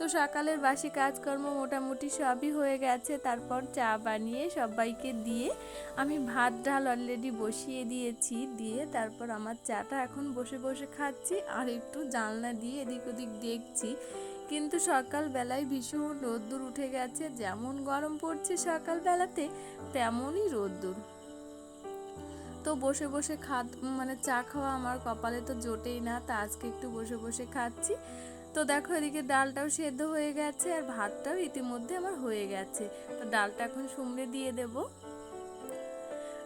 তো সকালের বাসি কাজকর্ম মোটামুটি সবই হয়ে গেছে। তারপর চা বানিয়ে সবাইকে দিয়ে আমি ভাত, ডাল অলরেডি বসিয়ে দিয়েছি। দিয়ে তারপর আমার চাটা এখন বসে বসে খাচ্ছি আর একটু জানলা দিয়ে এদিক ওদিক দেখছি। কিন্তু সকালবেলায় ভীষণ রোদ্দুর উঠে গেছে। যেমন গরম পড়ছে সকালবেলাতে, তেমনই রোদ্দুর। তো বসে বসে খাত মানে চা খাওয়া আমার কপালে তো জোটেই না। তা আজকে একটু বসে বসে খাচ্ছি। তো দেখো এদিকে ডালটাও সেদ্ধ হয়ে গেছে আর ভাতটাও ইতিমধ্যে আমার হয়ে গেছে। তো ডালটা এখন সুমড়ে দিয়ে দেব।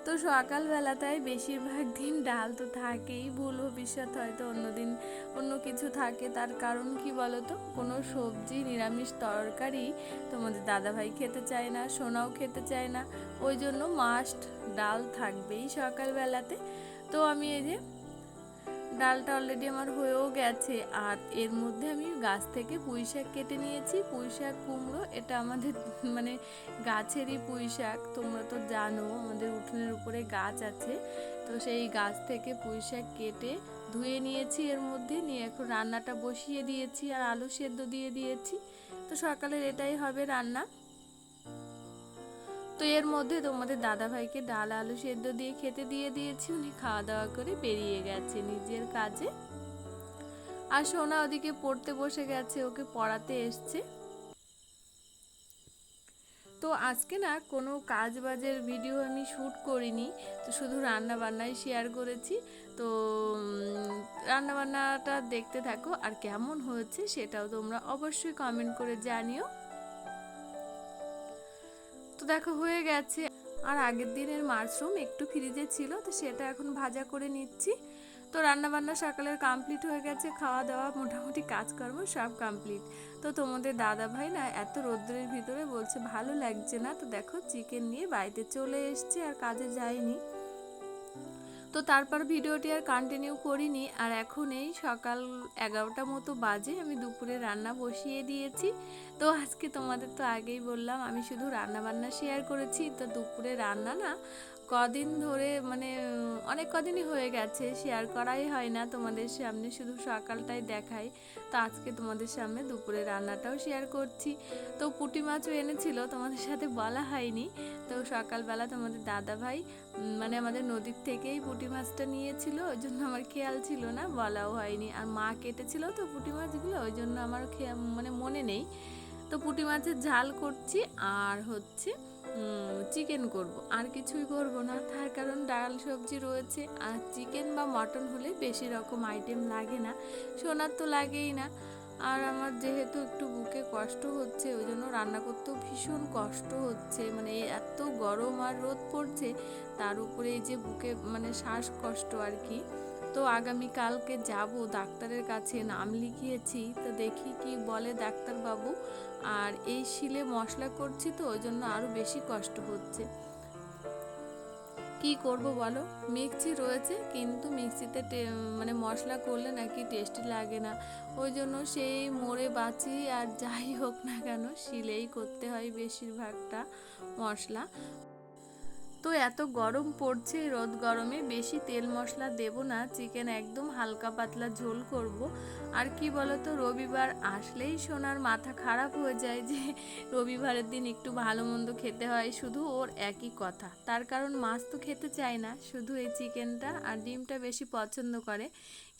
তো সকালবেলাটায় বেশিরভাগ দিন ডাল তো থাকেই, ভুল ভবিষ্যৎ হয়তো অন্যদিন অন্য কিছু থাকে। তার কারণ কি বলতো? কোনো সবজি, নিরামিষ তরকারি তোমাদের দাদাভাই খেতে চায় না, সোনাও খেতে চায় না। ওই জন্য মাস্ট ডাল থাকবেই সকালবেলাতে। তো আমি এই যে ডালটা অলরেডি আমার হয়েও গেছে। আর এর মধ্যে আমি গাছ থেকে পুঁই শাক কেটে নিয়েছি। পুঁই শাক, কুমড়ো, এটা আমাদের মানে গাছেরই পুঁই শাক। তোমরা তো জানো, আমাদের উঠোনের উপরে গাছ আছে। তো সেই গাছ থেকে পুঁই শাক কেটে ধুয়ে নিয়েছি এর মধ্যে। নিয়ে এখন রান্নাটা বসিয়ে দিয়েছি আর আলু সেদ্ধ দিয়ে দিয়েছি। তো সকালের এটাই হবে রান্না। তো এর মধ্যে তোমাদের দাদা ভাইকে ডাল, আলু সেদ্ধ দিয়ে খেতে দিয়ে দিয়েছি। উনি খাওয়া দাওয়া করে বেরিয়ে গেছে নিজের কাজে। আর সোনা ওদিকে পড়তে বসে গেছে, ওকে পড়াতে এসছে। তো আজকে না কোনো কাজ বাজের ভিডিও আমি শ্যুট করিনি, তো শুধু রান্না বান্নাই শেয়ার করেছি। তো রান্না বান্নাটা দেখতে থাকো আর কেমন হয়েছে সেটাও তোমরা অবশ্যই কমেন্ট করে জানিও। দেখো হয়ে গেছে। আর আগের দিনের মাশরুম একটু ফ্রিজে ছিল, তো সেটা এখন ভাজা করে নিচ্ছি। তো রান্না বান্না সকালের কমপ্লিট হয়ে গেছে খাওয়া দাওয়া মোটামুটি কাজকর্ম সব কমপ্লিট তো তোমাদের দাদা ভাই না এত রোদ্রের ভিতরে বলছে, ভালো লাগছে না। তো দেখো চিকেন নিয়ে বাড়িতে চলে এসছে, আর কাজে যায়নি। তো তারপর ভিডিওটি আর কন্টিনিউ করিনি। আর এখন এই সকাল এগারোটা মতো বাজে, আমি দুপুরে রান্না বসিয়ে দিয়েছি। তো আজকে তোমাদের তো আগেই বললাম, আমি শুধু রান্না বান্না শেয়ার করেছি। তো দুপুরে রান্না না কদিন ধরে মানে অনেক কদিনই হয়ে গেছে শেয়ার করাই হয় না তোমাদের সামনে, শুধু সকালটাই দেখাই। তো আজকে তোমাদের সামনে দুপুরে রান্নাটাও শেয়ার করছি। তো পুঁটি মাছও এনেছিল, তোমাদের সাথে বলা হয়নি। তো সকালবেলা তোমাদের দাদা ভাই মানে আমাদের নদীর থেকেই পুঁটি মাছটা নিয়েছিল, ওই জন্য আমার খেয়াল ছিল না, বলাও হয়নি। আর মা কেটেছিল তো পুঁটি মাছগুলো, ওই জন্য আমার মানে মনে নেই। তো পুঁটি মাছের ঝাল করছি, আর হচ্ছে চিকেন করব। আর কিছুই করব না। তার কারণ ডাল, সবজি রয়েছে। আর চিকেন বা মটন হলে বেশি রকম আইটেম লাগে না। সোনার তো লাগেই না। আর আমার যেহেতু একটু বুকে কষ্ট হচ্ছে, ওই জন্য রান্না করতেও ভীষণ কষ্ট হচ্ছে। মানে এত গরম আর রোদ পড়ছে, তার উপরে এই যে বুকে মানে শ্বাসকষ্ট আর কি। তো আগামীকালকে যাব ডাক্তারের কাছে, নাম লিখিয়েছি। তো দেখি কি বলে ডাক্তারবাবু। আর এই শিলে মশলা করছি তো, ওই জন্য আরও বেশি কষ্ট হচ্ছে। কি করব বলো? মিক্সি রয়েছে, কিন্তু মিক্সিতে মানে মশলা করলে নাকি টেস্টি লাগে না। ওই জন্য সেই মোড়ে বাঁচি, আর যাই হোক না কেন, শিলেই করতে হয় বেশিরভাগটা মশলা। তো এত গরম পড়ছে, রোদ গরমে বেশি তেল মশলা দেব না, চিকেন একদম হালকা পাতলা ঝোল করব। আর কি বলতো, রবিবার আসলেই সোনার মাথা খারাপ হয়ে যায় যে রবিবারের দিন একটু ভালো মন্দ খেতে হয়, শুধু ওর একই কথা। তার কারণ মাছ তো খেতে চায় না, শুধু এই চিকেনটা আর ডিমটা বেশি পছন্দ করে।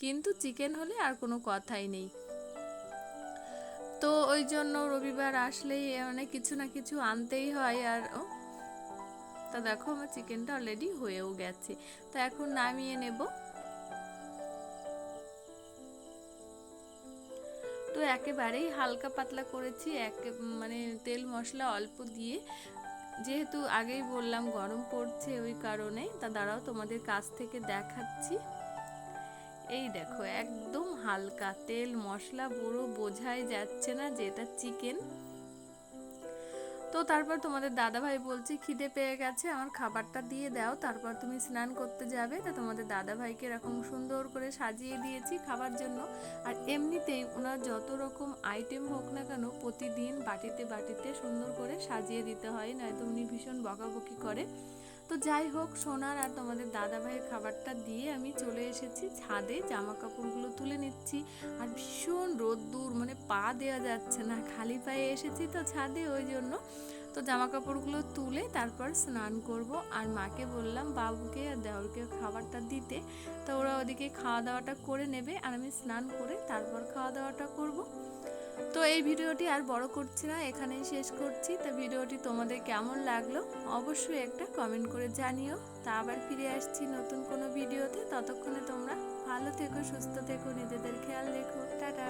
কিন্তু চিকেন হলে আর কোনো কথাই নেই। তো ওই জন্য রবিবার আসলেই মানে কিছু না কিছু আনতেই হয় আর তা দেখো, আমার চিকেনটা অলরেডি হয়েও গেছে। তো এখন নামিয়ে নেব। তো একেবারেই হালকা পাতলা করেছি, এক মানে তেল মশলা অল্প দিয়ে। যেহেতু আগেই বললাম গরম পড়ছে ওই কারণে, তা দাঁড়াও তোমাদের কাছ থেকে দেখাচ্ছি। এই দেখো, একদম হালকা তেল মশলা পুরো বোঝাই যাচ্ছে না যে এটা চিকেন। তো তারপর তোমাদের দাদাভাই বলছে, খিদে পেয়ে গেছে, আমার খাবারটা দিয়ে দাও, তারপর তুমি স্নান করতে যাবে। তা তোমাদের দাদাভাইকে এরকম সুন্দর করে সাজিয়ে দিয়েছি খাবার জন্য। আর এমনিতেই ওনার যত রকম আইটেম হোক না কেন, প্রতিদিন বাটিতে বাটিতে সুন্দর করে সাজিয়ে দিতে হয়, নয়তো উনি ভীষণ বকাবকি করে। তো যাই হোক, সোনার আর তোমাদের দাদা ভাইয়ের খাবারটা দিয়ে আমি চলে এসেছি। ছাদে জামা কাপড়গুলো তুলে নিচ্ছি। আর ভীষণ রোদ্দুর মানে পা দেওয়া যাচ্ছে না, খালি পায়ে এসেছি তো ছাদে ওই জন্য। তো জামা কাপড়গুলো তুলে তারপর স্নান করব। আর মাকে বললাম, বাবুকে আর দেওরকে খাবারটা দিতে। তো ওরা ওদিকে খাওয়া দাওয়াটা করে নেবে। আর আমি স্নান করে তারপর খাওয়া দাওয়াটা করব। তো এই ভিডিওটি আর বড় করছি না, এখানেই শেষ করছি। তা ভিডিওটি তোমাদের কেমন লাগল? অবশ্যই একটা কমেন্ট করে জানিও। তা আবার ফিরে আসছি নতুন কোনো ভিডিওতে। ততক্ষণে তোমরা ভালো থেকো, সুস্থ থেকো, নিজেদের খেয়াল রেখো। টাটা!